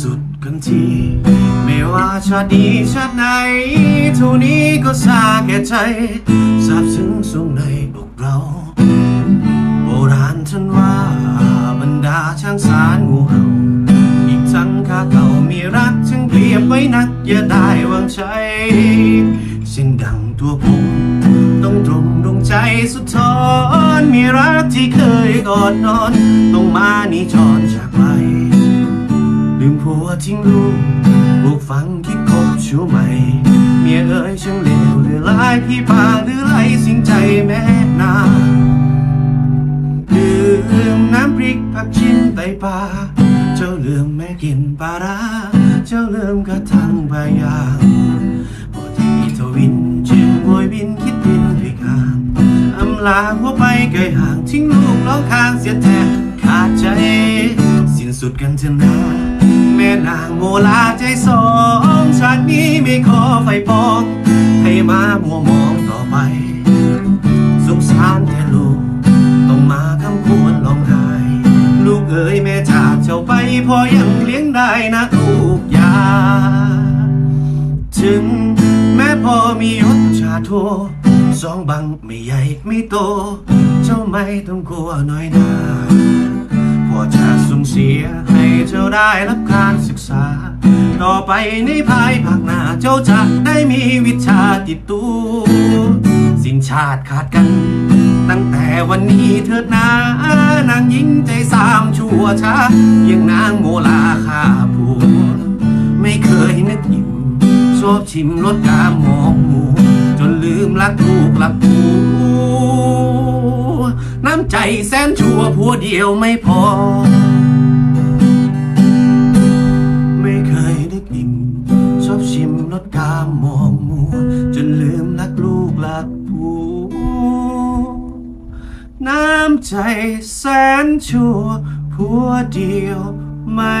สุดกันที ไม่ว่าชาตินี้ชาติไหนเท่านี้ก็สาแก่ใจซาบซึ้งสูงในอกเรา โบราณท่านว่าบรรดาช่างสารงูเห่า อีกทั้งข้าเก่ามีรักจึงเปรียบไว้นักอย่าได้วางใจสิ่งดังตัวผมต้องตรงดวงใจสุดทอนมีรักที่เคยกอดนอน ต้องมานี่จรจาก ลืมผัวทิ้งลูกลูกฝังคิดคบชู้ใหม่เมียเอ๋ยช่างเลวหลือหลายพี่ปาหรือไหลสิ่งใจแม่นาลืมน้ำพริกผักชิ้นไตปลาเจ้าลืมแม่กินปลาร้าเจ้าลืมกระทั่งใบยางพอที่ทวินจึงโวยบินคิดบินพิการอำลาหัวไปไกลห่างทิ้งลูกร้องข้างเสียแทนขาดใจ สิ้นสุดกันเถอะนะ นางโมลาใจสองชาตินี้ไม่ขอไฟปอง ให้มามัวมองต่อไป สงสารแต่ลูก ต้องมาคำควรร้องไห้ลูกเอ๋ยแม่จากเจ้าไปพอยังเลี้ยงได้นะลูกยา ถึงแม่พอมียศชาโทสองบังไม่ใหญ่ไม่โต เจ้าไม่ต้องกลัวน้อยหนา พอจะส่งเสีย ให้เจ้าได้รับการศึกษา ต่อไปในภายภาคหน้าเจ้าจะได้มีวิชาติดตัวสิ้นชาติขาดกัน ตั้งแต่วันนี้เถิดนานางหญิงใจสามชั่วช้ายังนางโมลาข้าผัวไม่เคยนึกอิ่มชอบชิมรสกามมองหมูจนลืมรักลูกรักผัว น้ำใจแสนชั่วผัวเดียวไม่พอ ไม่เคยนึกอิ่มชอบชิมรสกามมองหมูจนลืมรักลูกรักผัวน้ำใจแสนชั่วผัวเดียวไม่